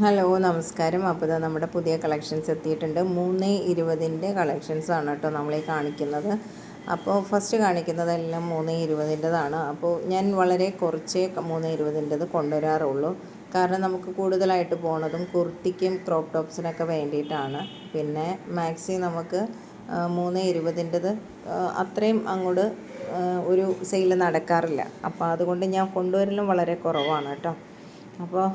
Hello നമസ്കാരം. അപ്പോൾ ഇതാ നമ്മുടെ പുതിയ കളക്ഷൻസ് എത്തിയിട്ടുണ്ട്. മൂന്ന് ഇരുപതിന്റെ കളക്ഷൻസ് ആണ് കേട്ടോ നമ്മളീ കാണിക്കുന്നത്. അപ്പോൾ ഫസ്റ്റ് കാണിക്കുന്നതെല്ലാം മൂന്ന് ഇരുപതിന്റെതാണ്. അപ്പോൾ ഞാൻ വളരെ കുറച്ചേ മൂന്ന് ഇരുപതിന്റെത് കൊണ്ടുവരാറുള്ളൂ. കാരണം നമുക്ക് കൂടുതലായിട്ട് പോണതും കുർത്തിക്കും ക്രോപ്പ് ടോപ്സിനൊക്കെ വേണ്ടിയിട്ടാണ്. പിന്നെ മാക്സി നമുക്ക് മൂന്ന് ഇരുപതിന്റെത് അത്രയും അങ്ങോട്ട് ഒരു സെയിൽ നടക്കാറില്ല. അപ്പോൾ അതുകൊണ്ട് ഞാൻ കൊണ്ടുവരലും വളരെ കുറവാണ് കേട്ടോ. അപ്പോൾ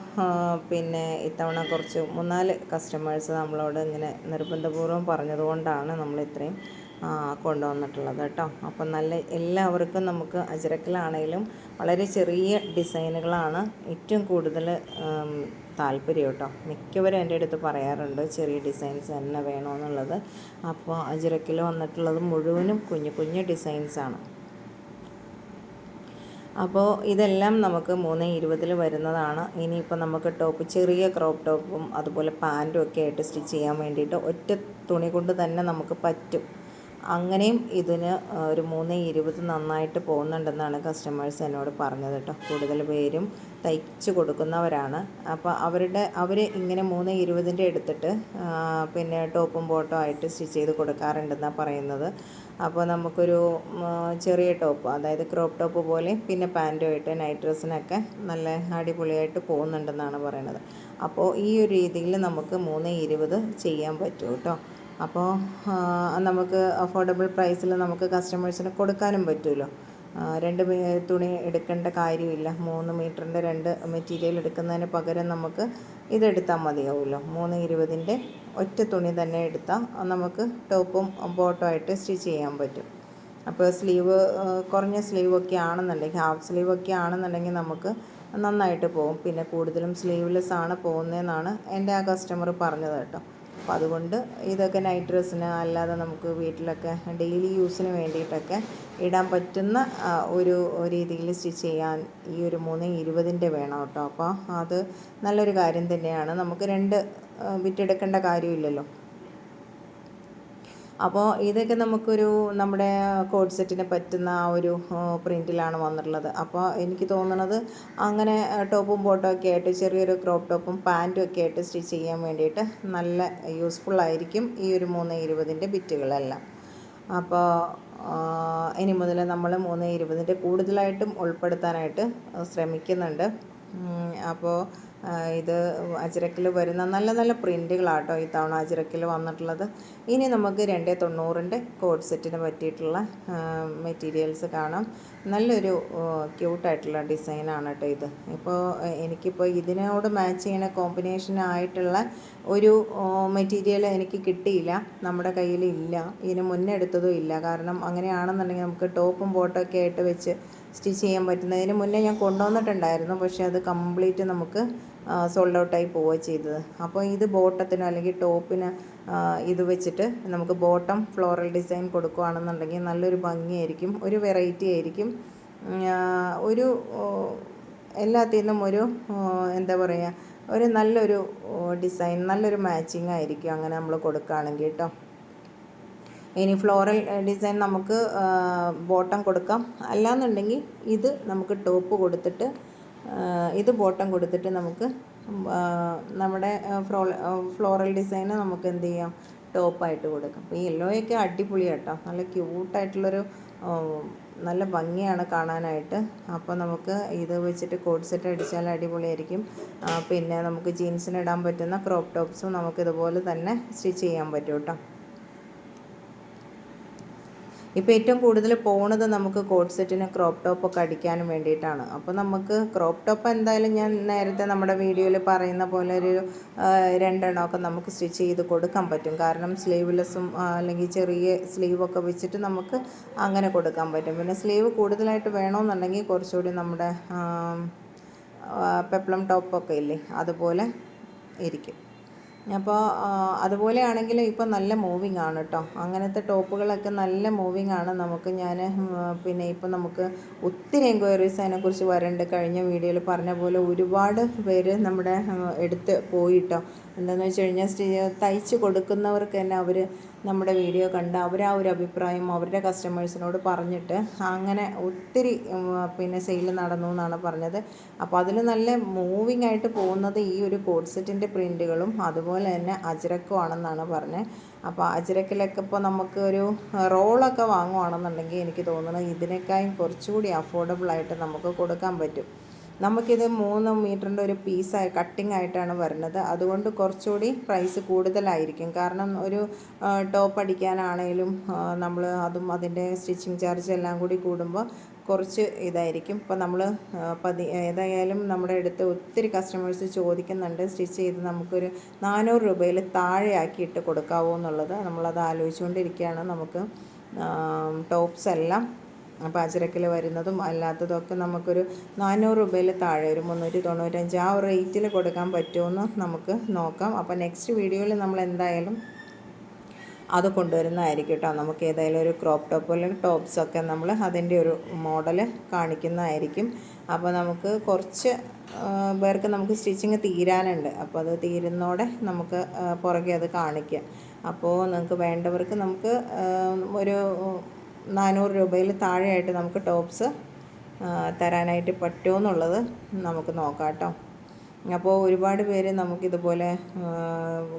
പിന്നെ ഇത്തവണ കുറച്ച് മൂന്നാൽ കസ്റ്റമേഴ്സ് നമ്മളോട് ഇങ്ങനെ നിർബന്ധപൂർവം പറഞ്ഞതുകൊണ്ടാണ് നമ്മൾ ഇത്രയും കൊണ്ടുവന്നിട്ടുള്ളത് കേട്ടോ. അപ്പം നല്ല എല്ലാവർക്കും നമുക്ക് അജരക്കിലാണെങ്കിലും വളരെ ചെറിയ ഡിസൈനുകളാണ് ഏറ്റവും കൂടുതൽ താല്പര്യം കേട്ടോ. മിക്കവരും എന്റെ അടുത്ത് പറയാറുണ്ട് ചെറിയ ഡിസൈൻസ് തന്നെ വേണമെന്നുള്ളത് അപ്പോൾ അജിറക്കിൽ വന്നിട്ടുള്ളത് മുഴുവനും കുഞ്ഞു കുഞ്ഞു ഡിസൈൻസാണ്. അപ്പോൾ ഇതെല്ലാം നമുക്ക് മൂന്ന് ഇരുപതിൽ വരുന്നതാണ്. ഇനിയിപ്പോൾ നമുക്ക് ടോപ്പ് ചെറിയ ക്രോപ്പ് ടോപ്പും അതുപോലെ പാന്റും ഒക്കെ ആയിട്ട് സ്റ്റിച്ച് ചെയ്യാൻ വേണ്ടിയിട്ട് ഒറ്റ തുണി കൊണ്ട് തന്നെ നമുക്ക് പറ്റും. അങ്ങനെയും ഇതിന് ഒരു മൂന്ന് ഇരുപത് നന്നായിട്ട് പോകുന്നുണ്ടെന്നാണ് കസ്റ്റമേഴ്സ് എന്നോട് പറഞ്ഞത് കേട്ടോ. കൂടുതൽ പേരും തയ്ച്ച് കൊടുക്കുന്നവരാണ്. അപ്പോൾ അവരുടെ അവർ ഇങ്ങനെ മൂന്ന് ഇരുപതിന്റെ എടുത്തിട്ട് പിന്നെ ടോപ്പും ബോട്ടോ ആയിട്ട് സ്റ്റിച്ച് ചെയ്ത് കൊടുക്കാറുണ്ടെന്നാണ് പറയുന്നത്. അപ്പോൾ നമുക്കൊരു ചെറിയ ടോപ്പ് അതായത് ക്രോപ്പ് ടോപ്പ് പോലെ പിന്നെ പാന്റുമായിട്ട് നൈറ്റ് ഡ്രസ്സിനൊക്കെ നല്ല അടിപൊളിയായിട്ട് പോകുന്നുണ്ടെന്നാണ് പറയുന്നത് അപ്പോൾ ഈ ഒരു രീതിയിൽ നമുക്ക് മൂന്ന് ഇരുപത് ചെയ്യാൻ പറ്റും കേട്ടോ അപ്പോൾ നമുക്ക് അഫോർഡബിൾ പ്രൈസിൽ നമുക്ക് കസ്റ്റമേഴ്സിന് കൊടുക്കാനും പറ്റുമല്ലോ രണ്ട് തുണി എടുക്കേണ്ട കാര്യമില്ല. മൂന്ന് മീറ്ററിന്റെ രണ്ട് മെറ്റീരിയൽ എടുക്കുന്നതിന് പകരം നമുക്ക് ഇതെടുത്താൽ മതിയാവുമല്ലോ. മൂന്ന് ഇരുപതിന്റെ ഒറ്റ തുണി തന്നെ എടുത്താൽ നമുക്ക് ടോപ്പും ബോട്ടും ആയിട്ട് സ്റ്റിച്ച് ചെയ്യാൻ പറ്റും. അപ്പോൾ സ്ലീവ് കുറഞ്ഞ സ്ലീവ് ഒക്കെ ആണെന്നുണ്ടെങ്കിൽ ഹാഫ് സ്ലീവ് ഒക്കെ ആണെന്നുണ്ടെങ്കിൽ നമുക്ക് നന്നായിട്ട് പോകും. പിന്നെ കൂടുതലും സ്ലീവ്ലെസ് ആണ് പോകുന്നതെന്നാണ് എന്റെ ആ കസ്റ്റമർ പറഞ്ഞത് കേട്ടോ. അപ്പോൾ അതുകൊണ്ട് ഇതൊക്കെ നൈറ്റ് ഡ്രസ്സിന് അല്ലാതെ നമുക്ക് വീട്ടിലൊക്കെ ഡെയിലി യൂസിന് വേണ്ടിയിട്ടൊക്കെ ഇടാൻ പറ്റുന്ന ഒരു രീതിയിൽ സ്റ്റിച്ച് ചെയ്യാൻ ഈ ഒരു മൂന്ന് ഇരുപതിന്റെ വേണം കേട്ടോ. അപ്പോൾ അത് നല്ലൊരു കാര്യം തന്നെയാണ്. നമുക്ക് രണ്ട് വിറ്റെടുക്കേണ്ട കാര്യമില്ലല്ലോ. അപ്പോൾ ഇതൊക്കെ നമുക്കൊരു നമ്മുടെ കോഡ് സെറ്റിന് പറ്റുന്ന ആ ഒരു പ്രിന്റിലാണ് വന്നിട്ടുള്ളത്. അപ്പോൾ എനിക്ക് തോന്നുന്നത് അങ്ങനെ ടോപ്പും ബോട്ടും ഒക്കെ ആയിട്ട് ചെറിയൊരു ക്രോപ്പ് ടോപ്പും പാന്റും ഒക്കെ ആയിട്ട് സ്റ്റിച്ച് ചെയ്യാൻ വേണ്ടിയിട്ട് നല്ല യൂസ്ഫുൾ ആയിരിക്കും ഈ ഒരു മൂന്ന് ഇരുപതിന്റെ ബിറ്റുകളെല്ലാം. അപ്പോൾ ഇനി മുതൽ നമ്മൾ മൂന്ന് ഇരുപതിന്റെ കൂടുതലായിട്ടും ഉൾപ്പെടുത്താനായിട്ട് ശ്രമിക്കുന്നുണ്ട്. അപ്പോൾ ഇത് അജിരക്കിൽ വരുന്ന നല്ല നല്ല പ്രിന്റുകളാട്ടോ ഇത്തവണ അജിരക്കിൽ വന്നിട്ടുള്ളത്. ഇനി നമുക്ക് രണ്ട് തൊണ്ണൂറിന്റെ കോഡ് സെറ്റിന് പറ്റിയിട്ടുള്ള മെറ്റീരിയൽസ് കാണാം. നല്ലൊരു ക്യൂട്ടായിട്ടുള്ള ഡിസൈനാണ് കേട്ടോ ഇത്. ഇപ്പോൾ എനിക്കിപ്പോൾ ഇതിനോട് മാച്ച് ചെയ്യുന്ന കോമ്പിനേഷൻ ആയിട്ടുള്ള ഒരു മെറ്റീരിയൽ എനിക്ക് കിട്ടിയില്ല. നമ്മുടെ കയ്യിൽ ഇല്ല. ഇതിന് മുന്നേ എടുത്തതും ഇല്ല. കാരണം അങ്ങനെയാണെന്നുണ്ടെങ്കിൽ നമുക്ക് ടോപ്പും ബോട്ടൊക്കെ ആയിട്ട് വെച്ച് സ്റ്റിച്ച് ചെയ്യാൻ പറ്റുന്നതിന് മുന്നേ ഞാൻ കൊണ്ടുവന്നിട്ടുണ്ടായിരുന്നു. പക്ഷേ അത് കംപ്ലീറ്റ് നമുക്ക് സോൾഡ് ഔട്ടായി പോവുക ചെയ്തത്. അപ്പോൾ ഇത് ബോട്ടത്തിന് അല്ലെങ്കിൽ ടോപ്പിന് ഇത് വെച്ചിട്ട് നമുക്ക് ബോട്ടം ഫ്ലോറൽ ഡിസൈൻ കൊടുക്കുകയാണെന്നുണ്ടെങ്കിൽ നല്ലൊരു ഭംഗിയായിരിക്കും. ഒരു വെറൈറ്റി ആയിരിക്കും. ഒരു എല്ലാത്തിൽ നിന്നും ഒരു എന്താ പറയുക ഒരു നല്ലൊരു ഡിസൈൻ നല്ലൊരു മാച്ചിങ് ആയിരിക്കും അങ്ങനെ നമ്മൾ കൊടുക്കുകയാണെങ്കിൽ കേട്ടോ. ഇനി ഫ്ലോറൽ ഡിസൈൻ നമുക്ക് ബോട്ടം കൊടുക്കാം. അല്ലാന്നുണ്ടെങ്കിൽ ഇത് നമുക്ക് ടോപ്പ് കൊടുത്തിട്ട് ഇത് ബോട്ടം കൊടുത്തിട്ട് നമുക്ക് നമ്മുടെ ഫ്ലോ ഫ്ലോറൽ ഡിസൈന് നമുക്ക് എന്ത് ചെയ്യാം? ടോപ്പായിട്ട് കൊടുക്കാം. അപ്പോൾ ഈ യെല്ലോയൊക്കെ അടിപൊളിയാണ് കേട്ടോ നല്ല ക്യൂട്ടായിട്ടുള്ളൊരു നല്ല ഭംഗിയാണ് കാണാനായിട്ട്. അപ്പോൾ നമുക്ക് ഇത് വെച്ചിട്ട് കോഡ് സെറ്റ് അടിച്ചാൽ അടിപൊളിയായിരിക്കും. പിന്നെ നമുക്ക് ജീൻസിന് ഇടാൻ പറ്റുന്ന ക്രോപ്പ് ടോപ്സും നമുക്ക് ഇതുപോലെ തന്നെ സ്റ്റിച്ച് ചെയ്യാൻ പറ്റും കേട്ടോ ഇപ്പോൾ ഏറ്റവും കൂടുതൽ പോണത് നമുക്ക് കോട്ട് സെറ്റിന് ക്രോപ്പ് ടോപ്പൊക്കെ അടിക്കാനും വേണ്ടിയിട്ടാണ്. അപ്പോൾ നമുക്ക് ക്രോപ്പ് ടോപ്പ് എന്തായാലും ഞാൻ നേരത്തെ നമ്മുടെ വീഡിയോയിൽ പറയുന്ന പോലെ ഒരു രണ്ടെണ്ണമൊക്കെ നമുക്ക് സ്റ്റിച്ച് ചെയ്ത് കൊടുക്കാൻ പറ്റും. കാരണം സ്ലീവ്ലെസ്സും അല്ലെങ്കിൽ ചെറിയ സ്ലീവൊക്കെ വെച്ചിട്ട് നമുക്ക് അങ്ങനെ കൊടുക്കാൻ പറ്റും. പിന്നെ സ്ലീവ് കൂടുതലായിട്ട് വേണമെന്നുണ്ടെങ്കിൽ കുറച്ചുകൂടി നമ്മുടെ പെപ്ലം ടോപ്പൊക്കെ ഇല്ലേ അതുപോലെ ഇരിക്കും. അപ്പോൾ അതുപോലെ ആണെങ്കിൽ ഇപ്പം നല്ല മൂവിങ് ആണ് കേട്ടോ അങ്ങനത്തെ ടോപ്പുകളൊക്കെ നല്ല മൂവിങ് ആണ്. നമുക്ക് ഞാൻ പിന്നെ ഇപ്പം നമുക്ക് ഒത്തിരി എൻക്വയറീസ് അതിനെക്കുറിച്ച് വരണ്ട്. കഴിഞ്ഞ വീഡിയോയിൽ പറഞ്ഞ പോലെ ഒരുപാട് പേര് നമ്മുടെ എടുത്ത് പോയിട്ടോ എന്താണെന്ന് വെച്ച് കഴിഞ്ഞാൽ സ്റ്റി തയ്ച്ച് കൊടുക്കുന്നവർക്ക് തന്നെ അവർ നമ്മുടെ വീഡിയോ കണ്ട് അവർ ആ ഒരു അഭിപ്രായം അവരുടെ കസ്റ്റമേഴ്സിനോട് പറഞ്ഞിട്ട് അങ്ങനെ ഒത്തിരി പിന്നെ സെയിൽ നടന്നു എന്നാണ് പറഞ്ഞത്. അപ്പോൾ അതിൽ നല്ല മൂവിങ് ആയിട്ട് പോകുന്നത് ഈ ഒരു കോഡ് സെറ്റിന്റെ പ്രിന്റുകളും അതുപോലെ തന്നെ അജ്രക്കും ആണെന്നാണ് പറഞ്ഞത് അപ്പോൾ അജ്രക്കിലൊക്കെ ഇപ്പോൾ നമുക്ക് ഒരു റോളൊക്കെ വാങ്ങുവാണെന്നുണ്ടെങ്കിൽ എനിക്ക് തോന്നുന്നത് ഇതിനേക്കാളും കുറച്ചുകൂടി അഫോർഡബിൾ ആയിട്ട് നമുക്ക് കൊടുക്കാൻ പറ്റും. നമുക്കിത് മൂന്ന് മീറ്ററിന്റെ ഒരു പീസായി കട്ടിംഗ് ആയിട്ടാണ് വരുന്നത്. അതുകൊണ്ട് കുറച്ചുകൂടി പ്രൈസ് കൂടുതലായിരിക്കും. കാരണം ഒരു ടോപ്പ് അടിക്കാനാണെങ്കിലും നമ്മൾ അതും അതിന്റെ സ്റ്റിച്ചിങ് ചാർജ് എല്ലാം കൂടി കൂടുമ്പോൾ കുറച്ച് ഇതായിരിക്കും. ഇപ്പോൾ നമ്മൾ പതി ഏതായാലും നമ്മുടെ അടുത്ത് ഒത്തിരി കസ്റ്റമേഴ്സ് ചോദിക്കുന്നുണ്ട് സ്റ്റിച്ച് ചെയ്ത് നമുക്കൊരു നാനൂറ് രൂപയിൽ താഴെയാക്കിയിട്ട് കൊടുക്കാവോ എന്നുള്ളത്. നമ്മളത് ആലോചിച്ചുകൊണ്ടിരിക്കുകയാണ്. നമുക്ക് ടോപ്സ് എല്ലാം അപ്പോൾ അജരക്കിൽ വരുന്നതും അല്ലാത്തതൊക്കെ നമുക്കൊരു നാനൂറ് രൂപയിൽ താഴെ ഒരു മുന്നൂറ്റി തൊണ്ണൂറ്റഞ്ച് ആ ഒരു റേറ്റിൽ കൊടുക്കാൻ പറ്റുമെന്ന് നമുക്ക് നോക്കാം. അപ്പോൾ നെക്സ്റ്റ് വീഡിയോയിൽ നമ്മൾ എന്തായാലും അത് കൊണ്ടുവരുന്നതായിരിക്കും കേട്ടോ. നമുക്ക് ഏതായാലും ഒരു ക്രോപ്പ് ടോപ്പ് അല്ലെങ്കിൽ ടോപ്സൊക്കെ നമ്മൾ അതിന്റെ ഒരു മോഡൽ കാണിക്കുന്നതായിരിക്കും. അപ്പോൾ നമുക്ക് കുറച്ച് പേർക്ക് നമുക്ക് സ്റ്റിച്ചിങ് തീരാനുണ്ട്. അപ്പോൾ അത് തീരുന്നോടെ നമുക്ക് പുറകെ അത് കാണിക്കാം. അപ്പോൾ നിങ്ങൾക്ക് വേണ്ടവർക്ക് നമുക്ക് ഒരു നാനൂറ് രൂപയിൽ താഴെയായിട്ട് നമുക്ക് ടോപ്സ് തരാനായിട്ട് പറ്റുമോ എന്നുള്ളത് നമുക്ക് നോക്കാം കേട്ടോ. അപ്പോൾ ഒരുപാട് പേര് നമുക്കിതുപോലെ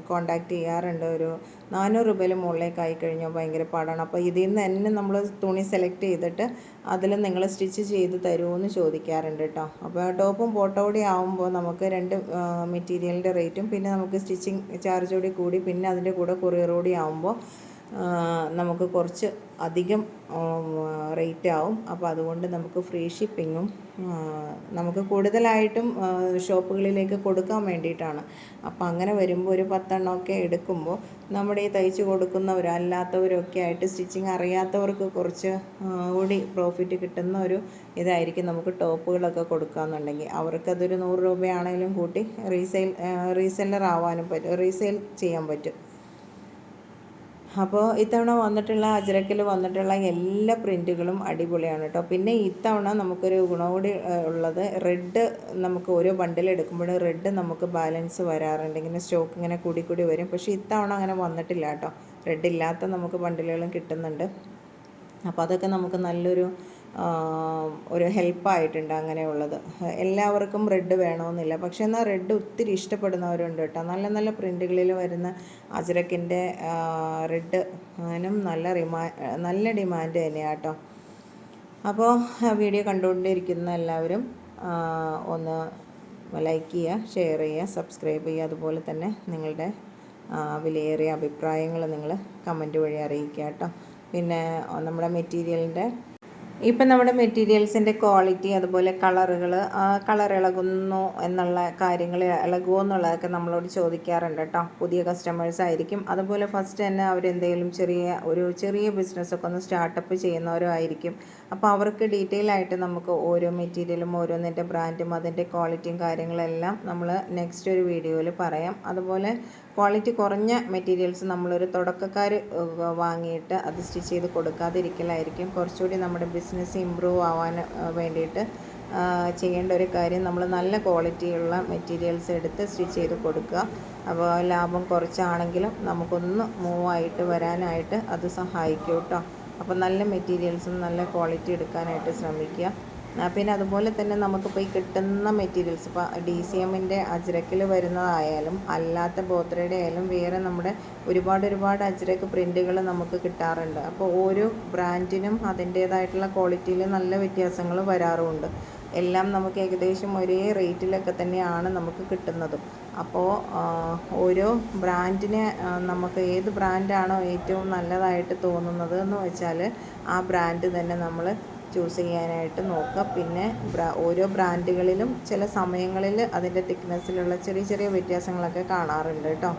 കോണ്ടാക്ട് ചെയ്യാറുണ്ട്. ഒരു നാനൂറ് രൂപയിൽ മുകളിലേക്ക് ആയി കഴിഞ്ഞാൽ ഭയങ്കര പാടാണ്. അപ്പോൾ ഇതിൽ നിന്ന് തന്നെ നമ്മൾ തുണി സെലക്ട് ചെയ്തിട്ട് അതിൽ നിങ്ങൾ സ്റ്റിച്ച് ചെയ്ത് തരുമോ എന്ന് ചോദിക്കാറുണ്ട് കേട്ടോ. അപ്പോൾ ടോപ്പും ബോട്ടോ കൂടി ആകുമ്പോൾ നമുക്ക് രണ്ട് മെറ്റീരിയലിന്റെ റേറ്റും പിന്നെ നമുക്ക് സ്റ്റിച്ചിങ് ചാർജ് കൂടി കൂടി പിന്നെ അതിന്റെ കൂടെ കൊറിയർ കൂടി ആകുമ്പോൾ ആ, നമുക്ക് കുറച്ച് അധികം റേറ്റ് ആവും. അപ്പോൾ അതുകൊണ്ട് നമുക്ക് ഫ്രീ ഷിപ്പിങ്ങും നമുക്ക് കൂടുതലായിട്ടും ഷോപ്പുകളിലേക്ക് കൊടുക്കാൻ വേണ്ടിയിട്ടാണ്. അപ്പോൾ അങ്ങനെ വരുമ്പോൾ ഒരു പത്തെണ്ണമൊക്കെ എടുക്കുമ്പോൾ നമ്മുടെ ഈ തയ്ച്ച് കൊടുക്കുന്നവരോ അല്ലാത്തവരൊക്കെ ആയിട്ട് സ്റ്റിച്ചിങ് അറിയാത്തവർക്ക് കുറച്ച് കൂടി പ്രോഫിറ്റ് കിട്ടുന്ന ഒരു ഇതായിരിക്കും നമുക്ക് ടോപ്പുകളൊക്കെ കൊടുക്കുകയെന്നുണ്ടെങ്കിൽ അവർക്കതൊരു നൂറ് രൂപയാണെങ്കിലും കൂട്ടി റീസെയിൽ റീസെല്ലർ ആവാനും പറ്റും റീസെയിൽ ചെയ്യാൻ പറ്റും. അപ്പോൾ ഇത്തവണ വന്നിട്ടുള്ള അജ്രക്കിൽ വന്നിട്ടുള്ള എല്ലാ പ്രിന്റുകളും അടിപൊളിയാണ് കേട്ടോ. പിന്നെ ഇത്തവണ നമുക്കൊരു ഗുണം കൂടി ഉള്ളത് റെഡ് നമുക്ക് ഓരോ ബണ്ടിൽ എടുക്കുമ്പോൾ റെഡ് നമുക്ക് ബാലൻസ് വരാറുണ്ട്. ഇങ്ങനെ സ്റ്റോക്ക് ഇങ്ങനെ കൂടി കൂടി വരും. പക്ഷേ ഇത്തവണ അങ്ങനെ വന്നിട്ടില്ല കേട്ടോ. റെഡ് ഇല്ലാത്ത നമുക്ക് ബണ്ടിലുകളും കിട്ടുന്നുണ്ട്. അപ്പോൾ അതൊക്കെ നമുക്ക് നല്ലൊരു ഒരു ഹെൽപ്പായിട്ടുണ്ട് അങ്ങനെയുള്ളത്. എല്ലാവർക്കും റെഡ് വേണമെന്നില്ല. പക്ഷെ എന്നാൽ റെഡ് ഒത്തിരി ഇഷ്ടപ്പെടുന്നവരുണ്ട് കേട്ടോ. നല്ല നല്ല പ്രിന്റുകളിൽ വരുന്ന അജരക്കിന്റെ റെഡ് അതിനും നല്ല റിമാ നല്ല ഡിമാൻഡ് തന്നെയാണ് കേട്ടോ. അപ്പോൾ വീഡിയോ കണ്ടുകൊണ്ടിരിക്കുന്ന എല്ലാവരും ഒന്ന് ലൈക്ക് ചെയ്യുക ഷെയർ ചെയ്യുക സബ്സ്ക്രൈബ് ചെയ്യുക. അതുപോലെ തന്നെ നിങ്ങളുടെ വിലയേറിയ അഭിപ്രായങ്ങൾ നിങ്ങൾ കമന്റ് വഴി അറിയിക്കുക കേട്ടോ. പിന്നെ നമ്മുടെ മെറ്റീരിയലിന്റെ ഇപ്പം നമ്മുടെ മെറ്റീരിയൽസിന്റെ ക്വാളിറ്റി അതുപോലെ കളറുകൾ കളർ ഇളകുന്നു എന്നുള്ള കാര്യങ്ങൾ ഇളകുമോ എന്നുള്ളതൊക്കെ നമ്മളോട് ചോദിക്കാറുണ്ട് കേട്ടോ. പുതിയ കസ്റ്റമേഴ്സ് ആയിരിക്കും. അതുപോലെ ഫസ്റ്റ് തന്നെ അവരെന്തെങ്കിലും ചെറിയ ഒരു ചെറിയ ബിസിനസ്സൊക്കെ ഒന്ന് സ്റ്റാർട്ടപ്പ് ചെയ്യുന്നവരും ആയിരിക്കും. അപ്പോൾ അവർക്ക് ഡീറ്റെയിൽ ആയിട്ട് നമുക്ക് ഓരോ മെറ്റീരിയലും ഓരോന്നിന്റെ ബ്രാൻഡും അതിന്റെ ക്വാളിറ്റിയും കാര്യങ്ങളെല്ലാം നമ്മൾ നെക്സ്റ്റ് ഒരു വീഡിയോയിൽ പറയാം. അതുപോലെ ക്വാളിറ്റി കുറഞ്ഞ മെറ്റീരിയൽസ് നമ്മളൊരു തുടക്കക്കാർ വാങ്ങിയിട്ട് അത് സ്റ്റിച്ച് ചെയ്ത് കൊടുക്കാതിരിക്കലായിരിക്കും. കുറച്ചുകൂടി നമ്മുടെ ബിസിനസ് ഇമ്പ്രൂവ് ആവാൻ വേണ്ടിയിട്ട് ചെയ്യേണ്ട ഒരു കാര്യം നമ്മൾ നല്ല ക്വാളിറ്റിയുള്ള മെറ്റീരിയൽസ് എടുത്ത് സ്റ്റിച്ച് ചെയ്ത് കൊടുക്കുക. അപ്പോൾ ലാഭം കുറച്ചാണെങ്കിലും നമുക്കൊന്ന് മൂവ് ആയിട്ട് വരാനായിട്ട് അത് സഹായിക്കും കേട്ടോ അപ്പോൾ നല്ല മെറ്റീരിയൽസും നല്ല ക്വാളിറ്റി എടുക്കാനായിട്ട് ശ്രമിക്കുക. പിന്നെ അതുപോലെ തന്നെ നമുക്കിപ്പോൾ ഈ കിട്ടുന്ന മെറ്റീരിയൽസ് ഇപ്പോൾ ഡി സി എമ്മിന്റെ അജ്രക്കിൽ വരുന്നതായാലും അല്ലാത്ത ബോത്രയുടെ ആയാലും വേറെ നമ്മുടെ ഒരുപാട് ഒരുപാട് അജ്രക്ക് പ്രിന്റുകൾ നമുക്ക് കിട്ടാറുണ്ട്. അപ്പോൾ ഓരോ ബ്രാൻഡിനും അതിന്റേതായിട്ടുള്ള ക്വാളിറ്റിയിൽ നല്ല വ്യത്യാസങ്ങൾ വരാറുമുണ്ട് എല്ലാം നമുക്ക് ഏകദേശം ഒരേ റേറ്റിലൊക്കെ തന്നെയാണ് നമുക്ക് കിട്ടുന്നതും. അപ്പോൾ ഓരോ ബ്രാൻഡിനെ നമുക്ക് ഏത് ബ്രാൻഡാണോ ഏറ്റവും നല്ലതായിട്ട് തോന്നുന്നത് എന്ന് വെച്ചാൽ ആ ബ്രാൻഡ് തന്നെ നമ്മൾ ചൂസ് ചെയ്യാനായിട്ട് നോക്കുക. പിന്നെ ഓരോ ബ്രാൻഡുകളിലും ചില സമയങ്ങളിൽ അതിന്റെ തിക്നെസ്സിലുള്ള ചെറിയ ചെറിയ വ്യത്യാസങ്ങളൊക്കെ കാണാറുണ്ട് കേട്ടോ.